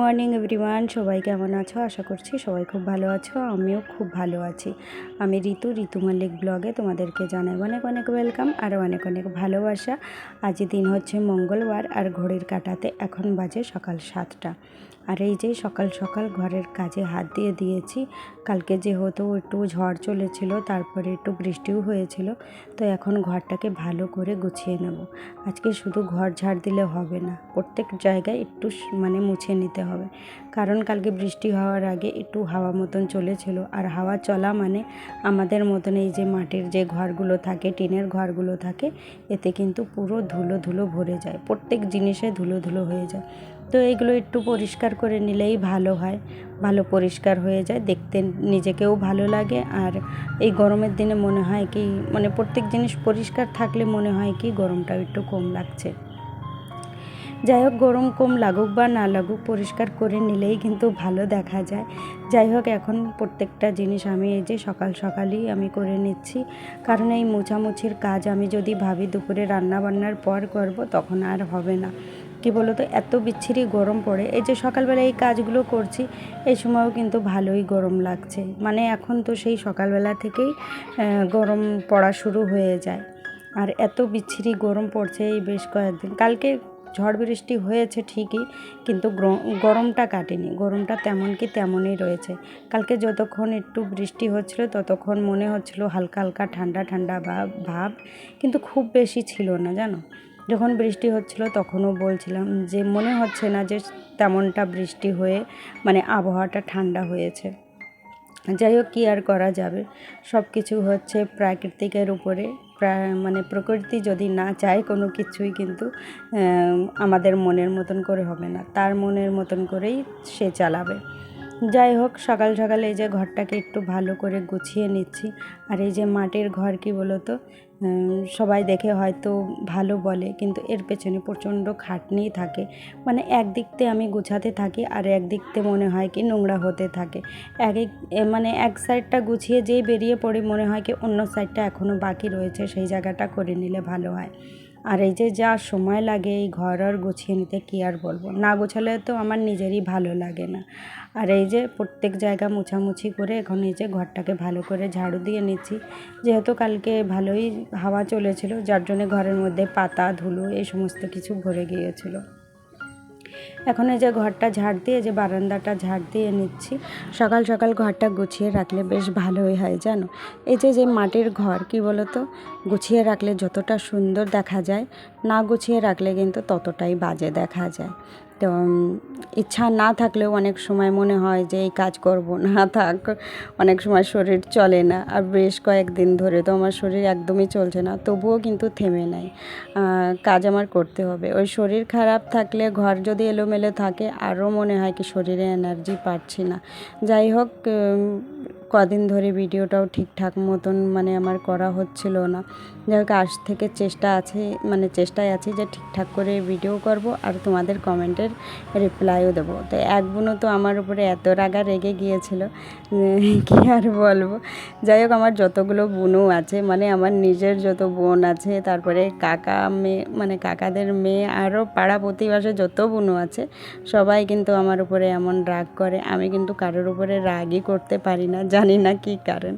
Morning, everyone. সবাই কেমন আছো? আশা করছি সবাই খুব ভালো আছো, আমিও খুব ভালো আছি। আমি ঋতু ঋতু মল্লিক ব্লগে তোমাদেরকে জানাই অনেক অনেক ওয়েলকাম আর অনেক অনেক ভালোবাসা। আজ দিন হচ্ছে মঙ্গলবার আর ঘড়ির কাটাতে এখন বাজে সকাল সাতটা। আর এই যে সকাল সকাল ঘরের কাজে হাত দিয়ে দিয়েছি। কালকে যেহেতু একটু ঝড় চলেছিল, তারপরে একটু বৃষ্টিও হয়েছিল, তো এখন ঘরটাকে ভালো করে গুছিয়ে নেব। আজকে শুধু ঘর ঝাড় দিলে হবে না, প্রত্যেক জায়গায় একটু মানে মুছে নিতে হবে। কারণ কালকে বৃষ্টি হওয়ার আগে একটু হাওয়া মতন চলেছিল, আর হাওয়া চলা মানে আমাদের মতন এই যে মাটির যে ঘরগুলো থাকে, টিনের ঘরগুলো থাকে, এতে কিন্তু পুরো ধুলো ধুলো ভরে যায়, প্রত্যেক জিনিসে ধুলো ধুলো হয়ে যায়। তো এগুলো একটু পরিষ্কার করে নিলেই ভালো হয়। ভালো পরিষ্কার হয়ে যায়, দেখতে নিজেকেও ভালো লাগে। আর এই গরমের দিনে মনে হয় কি মানে প্রত্যেক জিনিস পরিষ্কার থাকলে মনে হয় কি গরমটা একটু কম লাগছে। যাই হোক, গরম কম লাগুক বা না লাগুক, পরিষ্কার করে নিলেই কিন্তু ভালো দেখা যায়। যাই হোক, এখন প্রত্যেকটা জিনিস আমি এই যে সকাল সকালই আমি করে নিচ্ছি। কারণ এই মোছামুছির কাজ আমি যদি ভাবি দুপুরে রান্না বান্নার পর করব, তখন আর হবে না। কী বলো তো এত বিচ্ছিরি গরম পড়ে। এই যে সকালবেলা এই কাজগুলো করছি, এই সময়ও কিন্তু ভালোই গরম লাগছে। মানে এখন তো সেই সকালবেলা থেকেই গরম পড়া শুরু হয়ে যায়। আর এত বিচ্ছিরি গরম পড়ছে এই বেশ কয়েকদিন। কালকে ঝড় বৃষ্টি হয়েছে ঠিকই, কিন্তু গরমটা কাটেনি। গরমটা তেমন কি তেমনই রয়েছে। কালকে যতক্ষণ একটু বৃষ্টি হচ্ছিল, ততক্ষণ মনে হচ্ছিল হালকা হালকা ঠান্ডা ঠান্ডা ভাব ভাব, কিন্তু খুব বেশি ছিল না, জানো? যখন বৃষ্টি হচ্ছিল তখনও বলছিলাম যে মনে হচ্ছে না যে তেমনটা বৃষ্টি হয়ে মানে আবহাওয়াটা ঠান্ডা হয়েছে। যাই হোক, কী আর করা যাবে? সব কিছু হচ্ছে প্রাকৃতিকের উপরে। প্রা- মানে প্রকৃতি যদি না চায় কোনো কিছুই কিন্তু আমাদের মনের মতন করে হবে না। তার মনের মতন করেই সে চালাবে। যাই হোক, সকাল সকাল এই যে ঘরটাকে একটু ভালো করে গুছিয়ে নিচ্ছি। আর এই যে মাটির ঘর কি বলো তো সবাই দেখে হয়তো ভালো বলে, কিন্তু এর পেছনে প্রচণ্ড খাটনি থাকে। মানে একদিকতে আমি গুছাতে থাকি আর একদিকতে মনে হয় কি নোংরা হতে থাকে। এক এক মানে এক সাইডটা গুছিয়ে যেই বেরিয়ে পড়ে মনে হয় কি অন্য সাইডটা এখনও বাকি রয়েছে, সেই জায়গাটা করে নিলে ভালো হয়। আর এই যে যা সময় লাগে এই ঘর আর গুছিয়ে নিতে কী আর বলব? না গোছালে তো আমার নিজেরই ভালো লাগে না। আর এই যে প্রত্যেক জায়গা মোছামুছি করে এখন এই যে ঘরটাকে ভালো করে ঝাড়ু দিয়ে নিচ্ছি। যেহেতু কালকে ভালোই হাওয়া চলেছিল, যার জন্য ঘরের মধ্যে পাতা, ধুলো এই সমস্ত কিছু ভরে গিয়েছিল। এখন এই যে ঘরটা ঝাড় দিয়ে যে বারান্দাটা ঝাড় দিয়ে নিচ্ছি। সকাল সকাল ঘরটা গুছিয়ে রাখলে বেশ ভালোই হয়, জানো? এই যে যে মাটির ঘর, কি বলতো? গুছিয়ে রাখলে যতটা সুন্দর দেখা যায়, না গুছিয়ে রাখলে কিন্তু ততটাই বাজে দেখা যায়। তো ইচ্ছা না থাকলেও অনেক সময় মনে হয় যে এই কাজ করব না, থাক। অনেক সময় শরীর চলে না। আর বেশ কয়েকদিন ধরে তো আমার শরীর একদমই চলছে না, তবুও কিন্তু থেমে নাই। কাজ আমার করতে হবে। ওই শরীর খারাপ থাকলে ঘর যদি এলোমেলো থাকে, আরও মনে হয় কি শরীরে এনার্জি পাচ্ছি না। যাই হোক কদিন ধরে ভিডিওটাও ঠিকঠাক মতন মানে আমার করা হচ্ছিল না। যাই হোক, আজ থেকে চেষ্টা আছে মানে চেষ্টায় আছি যে ঠিকঠাক করে ভিডিও করব আর তোমাদের কমেন্টের রিপ্লাইও দেবো। তো এক বোনও তো আমার উপরে এত রাগা রেগে গিয়েছিল কি আর বলব? যাই হোক, আমার যতগুলো বোনও আছে মানে আমার নিজের যত বোন আছে, তারপরে কাকা মেয়ে মানে কাকাদের মেয়ে, আরও পাড়া প্রতিবাসে যত বোনও আছে, সবাই কিন্তু আমার উপরে এমন রাগ করে। আমি কিন্তু কারোর উপরে রাগই করতে পারি না জানি না কী কারণ।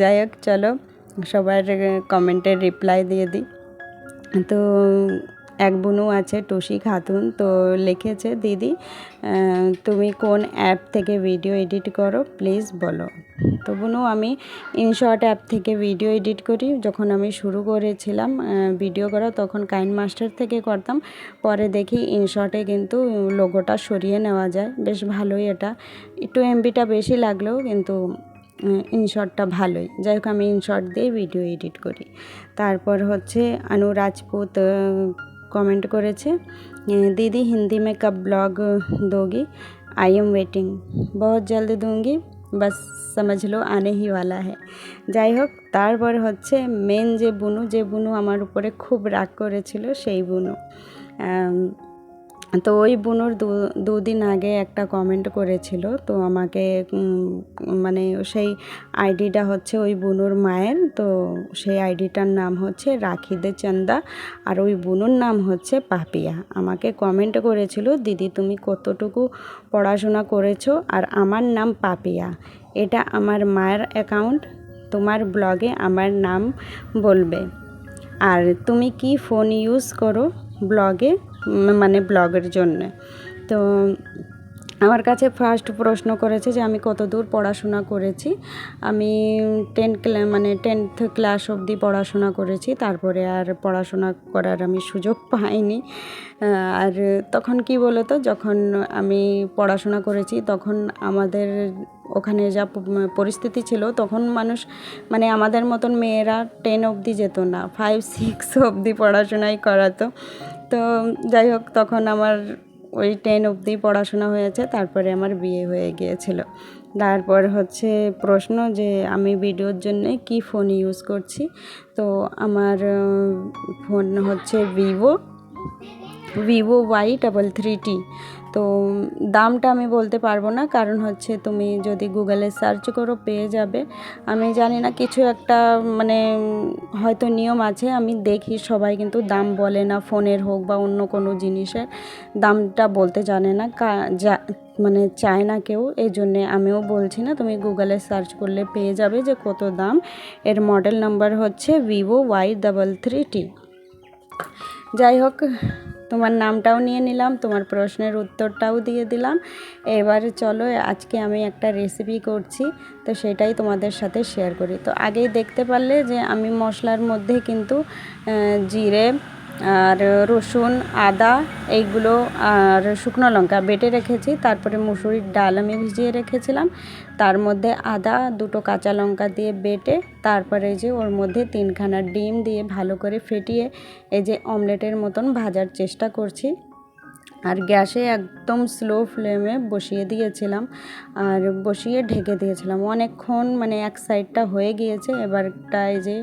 যাই হোক, চলো সবার কমেন্টের রিপ্লাই দিয়ে দিই। তো, এক বোনও আছে, টুসি খাতুন, তো লিখেছে, দিদি তুমি কোন অ্যাপ থেকে ভিডিও এডিট করো? প্লিজ বলো। তো বোনও আমি ইনশর্ট অ্যাপ থেকে ভিডিও এডিট করি। যখন আমি শুরু করেছিলাম ভিডিও করা, তখন কাইন মাস্টার থেকে করতাম। পরে দেখি ইনশর্টে কিন্তু লোগোটা সরিয়ে নেওয়া যায়। বেশ ভালোই এটা। একটু এমবিটা বেশি লাগলেও কিন্তু ইনশর্টটা ভালোই যাই হোক আমি ইনশর্ট দিয়ে ভিডিও এডিট করি তারপর হচ্ছে আনু রাজপুত कमेंट করেছে दीदी हिंदी में कब ब्लॉग दोगी आई एम वेटिंग बहुत जल्द दूंगी বাস समझ लो আনে হি ওয়ালা হ্যাঁ যাই হোক তারপর হচ্ছে মেন যে বুনু যে বুনু আমার উপরে খুব রাগ করেছিল সেই বুনু আম, তো ওই বুনুর দু, দুদিন আগে একটা কমেন্ট করেছিল, তো আমাকে মানে সেই আইডিটা হচ্ছে ওই বুনুর মায়ের, তো সেই আইডিটার নাম হচ্ছে রাখিদে চন্দা আর ওই বুনুর নাম হচ্ছে পাপিয়া। আমাকে কমেন্ট করেছিল, দিদি, তুমি কতটুকু পড়াশোনা করেছ আর আমার নাম পাপিয়া? এটা আমার মায়ের অ্যাকাউন্ট তোমার ব্লগে আমার নাম বলবে। আর তুমি কি ফোন ইউজ করো ব্লগে মানে ব্লগের জন্য। তো আমার কাছে ফার্স্ট প্রশ্ন করেছে যে, আমি কত দূর পড়াশোনা করেছি? আমি টেন মানে টেন্থ ক্লাস অবধি পড়াশোনা করেছি, তারপরে আর পড়াশোনা করার আমি সুযোগ পাইনি। আর তখন কি বলো তো যখন আমি পড়াশোনা করেছি, তখন আমাদের ওখানে যা পরিস্থিতি ছিল, তখন মানুষ মানে আমাদের মতন মেয়েরা টেন অবধি যেত না ফাইভ সিক্স অবধি পড়াশোনাই করাতো। তো যাই হোক, তখন আমার ওই টেন অবধি পড়াশোনা হয়েছে, তারপরে আমার বিয়ে হয়ে গিয়েছিল। তারপর হচ্ছে প্রশ্ন যে আমি ভিডিওর জন্য কি ফোন ইউজ করছি? তো আমার ফোন হচ্ছে Vivo Vivo Y double three T তো দামটা আমি বলতে পারব না, কারণ হচ্ছে তুমি যদি গুগলে সার্চ করো পেয়ে যাবে। আমি জানি না, কিছু একটা মানে হয়তো নিয়ম আছে, আমি দেখি সবাই কিন্তু দাম বলে না, ফোনের হোক বা অন্য কোনো জিনিসের দামটা বলতে জানে না মানে চায় না কেউ, এই জন্যে আমিও বলছি না, তুমি গুগলে সার্চ করলে পেয়ে যাবে যে কত দাম। এর মডেল নাম্বার হচ্ছে Vivo Y double three T যাই হোক তোমার নামটাও নিয়ে নিলাম, তোমার প্রশ্নের উত্তরটাও দিয়ে দিলাম। এবার চলো, আজকে আমি একটা রেসিপি করছি, তো সেটাই তোমাদের সাথে শেয়ার করি। তো আগেই দেখতে পারলে যে আমি মশলার মধ্যে কিন্তু জিরে আর রসুন, আদা, এইগুলো আর শুকনো লঙ্কা বেটে রেখেছি। তারপরে মুসুরির ডাল আমি ভিজিয়ে রেখেছিলাম। তার মধ্যে আদা, দুটো কাঁচা লঙ্কা দিয়ে বেটে, তারপরে যে ওর মধ্যে তিনখানা ডিম দিয়ে ভালো করে ফেটিয়ে এই যে অমলেটের মতন ভাজার চেষ্টা করছি। আর গ্যাসে একদম স্লো ফ্লেমে বসিয়ে দিয়েছিলাম আর বসিয়ে ঢেকে দিয়েছিলাম। অনেকক্ষণ মানে এক সাইডটা হয়ে গিয়েছে, এবারটা এই যে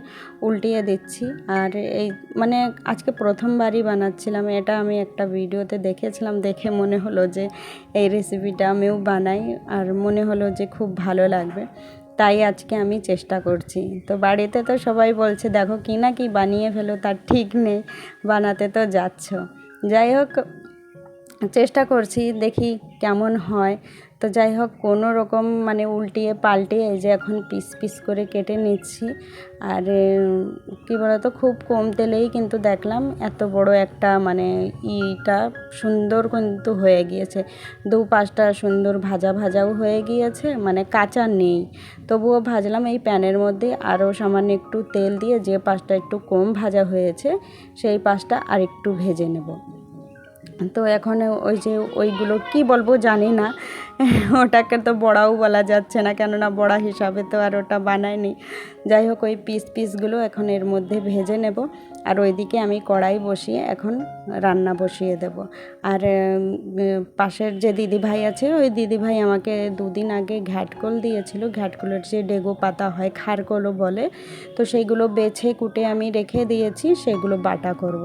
উল্টিয়ে দিচ্ছি। আর এই মানে আজকে প্রথমবারই বানাচ্ছিলাম, এটা আমি একটা ভিডিওতে দেখেছিলাম, দেখে মনে হলো যে এই রেসিপিটা আমিও বানাই আর মনে হলো যে খুব ভালো লাগবে। তাই আজকে আমি চেষ্টা করছি। তো বাড়িতে তো সবাই বলছে, দেখো কি না কি বানিয়ে ফেলো, তার ঠিক নেই, বানাতে তো যাচ্ছ। যাই হোক চেষ্টা করছি, দেখি কেমন হয়। তো যাই হোক, কোনো রকম মানে উল্টিয়ে পাল্টিয়ে এই যে এখন পিস পিস করে কেটে নিচ্ছি। আর কী বলতো, খুব কম তেলেই কিন্তু দেখলাম এত বড় একটা মানে ইটা সুন্দর কিন্তু হয়ে গিয়েছে। দু পাঁচটা সুন্দর ভাজা ভাজাও হয়ে গিয়েছে মানে কাঁচা নেই। তবুও ভাজলাম এই প্যানের মধ্যে, আরও সামান্য একটু তেল দিয়ে যে পাশটা একটু কম ভাজা হয়েছে, সেই পাশটা আর একটু ভেজে নেব। তো এখন ওই যে ওইগুলো কি বলব জানি না। ওটাকে তো বড়াও বলা যাচ্ছে না, কেননা বড়া হিসাবে তো আর ওটা বানায়নি যাই হোক, ওই পিস পিসগুলো এখন এর মধ্যে ভেজে নেব। আর ওইদিকে আমি কড়াই বসিয়ে এখন রান্না বসিয়ে দেব। আর পাশের যে দিদিভাই আছে, ওই দিদিভাই আমাকে দুদিন আগে ঘ্যাটকল দিয়েছিল। ঘ্যাটকলের যে ডেগো পাতা হয় খারকলও বলে। তো সেইগুলো বেছে কুটে আমি রেখে দিয়েছি, সেগুলো বাটা করব।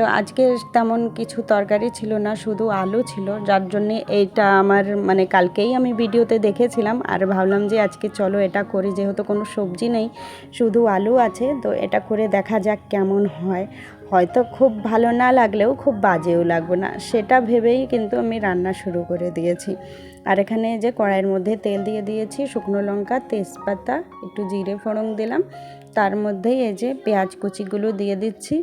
তো আজকে তেমন কিছু তরকারি ছিল না, শুধু আলু ছিল। যার জন্যে এইটা আমার মানে কালকেই আমি ভিডিওতে দেখেছিলাম। আর ভাবলাম যে আজকে চলো এটা করি, যেহেতু কোনো সবজি নেই, শুধু আলু আছে, তো এটা করে দেখা যাক কেমন হয়। হয়তো খুব ভালো না লাগলেও খুব বাজেও লাগবে না। সেটা ভেবেই কিন্তু আমি রান্না শুরু করে দিয়েছি। আর এখানে যে কড়াইয়ের মধ্যে তেল দিয়ে দিয়েছি, শুকনো লঙ্কা, তেজপাতা, একটু জিরে ফোড়ন দিলাম। তার মধ্যেই এই যে পেঁয়াজ কুচিগুলো দিয়ে দিচ্ছি।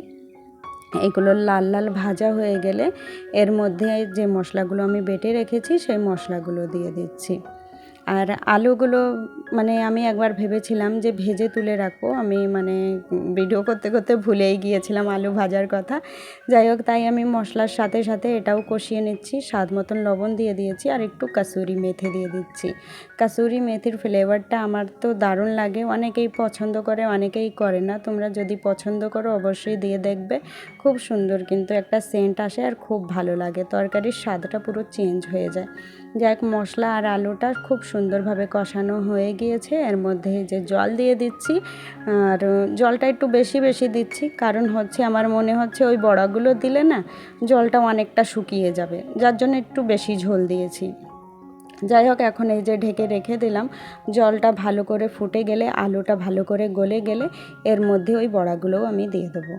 এগুলো লাল লাল ভাজা হয়ে গেলে এর মধ্যে যে মশলাগুলো আমি বেটে রেখেছি, সেই মশলাগুলো দিয়ে দিচ্ছি। আর আলুগুলো মানে আমি একবার ভেবেছিলাম যে ভেজে তুলে রাখব। আমি মানে ভিডিও করতে করতে ভুলেই গিয়েছিলাম আলু ভাজার কথা। যাই হোক, তাই আমি মশলার সাথে সাথে এটাও কষিয়ে নিচ্ছি। স্বাদ মতন লবণ দিয়ে দিয়েছি আর একটু কাসুরি মেথি দিয়ে দিচ্ছি। কাসুরি মেথির ফ্লেভারটা আমার তো দারুণ লাগে। অনেকেই পছন্দ করে, অনেকেই করে না। তোমরা যদি পছন্দ করো, অবশ্যই দিয়ে দেখবে। খুব সুন্দর কিন্তু একটা সেন্ট আসে আর খুব ভালো লাগে। তরকারির স্বাদটা পুরো চেঞ্জ হয়ে যায়। যাই হোক মশলা আর আলুটা খুব সুন্দরভাবে কষানো হয়ে গিয়েছে। এর মধ্যে যে জল দিয়ে দিচ্ছি, আর জলটা একটু বেশি বেশি দিচ্ছি, কারণ হচ্ছে আমার মনে হচ্ছে ওই বড়াগুলো দিলে না জলটা অনেকটা শুকিয়ে যাবে, যার জন্য একটু বেশি ঝোল দিয়েছি। যাই হোক, এখন এই যে ঢেকে রেখে দিলাম, জলটা ভালো করে ফুটে গেলে, আলুটা ভালো করে গলে গেলে এর মধ্যে ওই বড়াগুলোও আমি দিয়ে দেবো।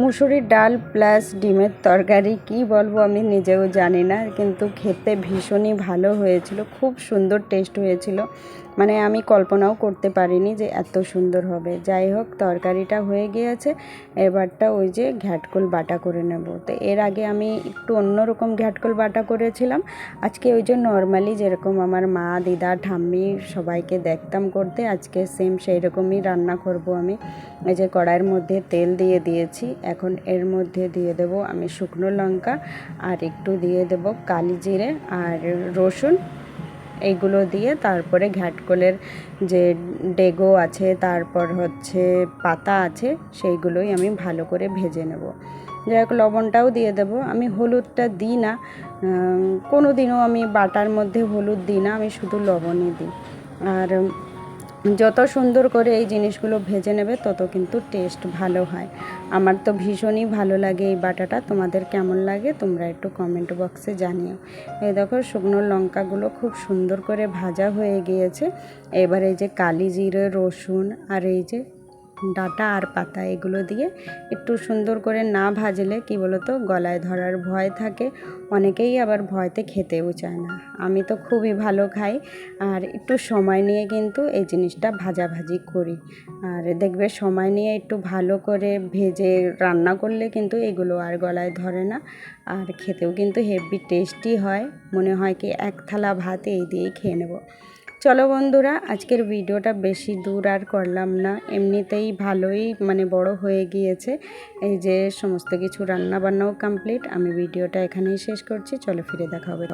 মুসুরির ডাল প্লাস ডিমের তরকারি, কি বলব আমি নিজেও জানি না, কিন্তু খেতে ভীষণই ভালো হয়েছিল, খুব সুন্দর টেস্ট হয়েছিল। মানে আমি কল্পনাও করতে পারিনি যে এত সুন্দর হবে। যাই হোক, তরকারিটা হয়ে গিয়েছে। এবারটা ওই যে ঘ্যাটকল বাটা করে নেব। তো এর আগে আমি একটু অন্যরকম ঘ্যাটকল বাটা করেছিলাম। আজকে ওই যে নর্মালি যেরকম আমার মা, দিদা, ঠাম্মি সবাইকে দেখতাম করতে, আজকে সেম সেই রকমই রান্না করব আমি। এই যে কড়াইয়ের মধ্যে তেল দিয়ে দিয়েছি। এখন এর মধ্যে দিয়ে দেব আমি শুকনো লঙ্কা আর একটু দিয়ে দেব কালি জিরে আর রসুন। এইগুলো দিয়ে তারপরে ঘ্যাটকোলের যে ডেগো আছে, তারপর হচ্ছে পাতা আছে, সেইগুলোই আমি ভালো করে ভেজে নেব। যাই হোক, লবণটাও দিয়ে দেবো। আমি হলুদটা দিই না। কোনো দিনও আমি বাটার মধ্যে হলুদ দিই না, আমি শুধু লবণই দিই। আর যত সুন্দর করে এই জিনিসগুলো ভেজে নেবে, তত কিন্তু টেস্ট ভালো হয়। আমার তো ভীষণই ভালো লাগে এই বাটাটা। তোমাদের কেমন লাগে তোমরা একটু কমেন্ট বক্সে জানিও। এই দেখো, শুকনো লঙ্কাগুলো খুব সুন্দর করে ভাজা হয়ে গিয়েছে। এবার এই যে কালি জিরে, রসুন আর এই যে ডাটা আর পাতা এগুলো দিয়ে একটু সুন্দর করে না ভাজলে কি বলতো, গলায় ধরার ভয় থাকে। অনেকেই আবার ভয়তে খেতেও চায় না। আমি তো খুবই ভালো খাই আর একটু সময় নিয়ে কিন্তু এই জিনিসটা ভাজাভাজি করি। আর দেখবে সময় নিয়ে একটু ভালো করে ভেজে রান্না করলে কিন্তু এগুলো আর গলায় ধরে না। আর খেতেও কিন্তু হেভি টেস্টি হয়। মনে হয় কি এক থালা ভাত এই দিয়েই খেয়ে নেব। চলো বন্ধুরা, আজকের ভিডিওটা বেশি দূর আর করলাম না। এমনিতেই ভালোই মানে বড় হয়ে গিয়েছে। এই যে সমস্ত কিছু রান্না বান্নাও কমপ্লিট আমি ভিডিওটা এখানেই শেষ করছি। চলো ফিরে দেখা হবে।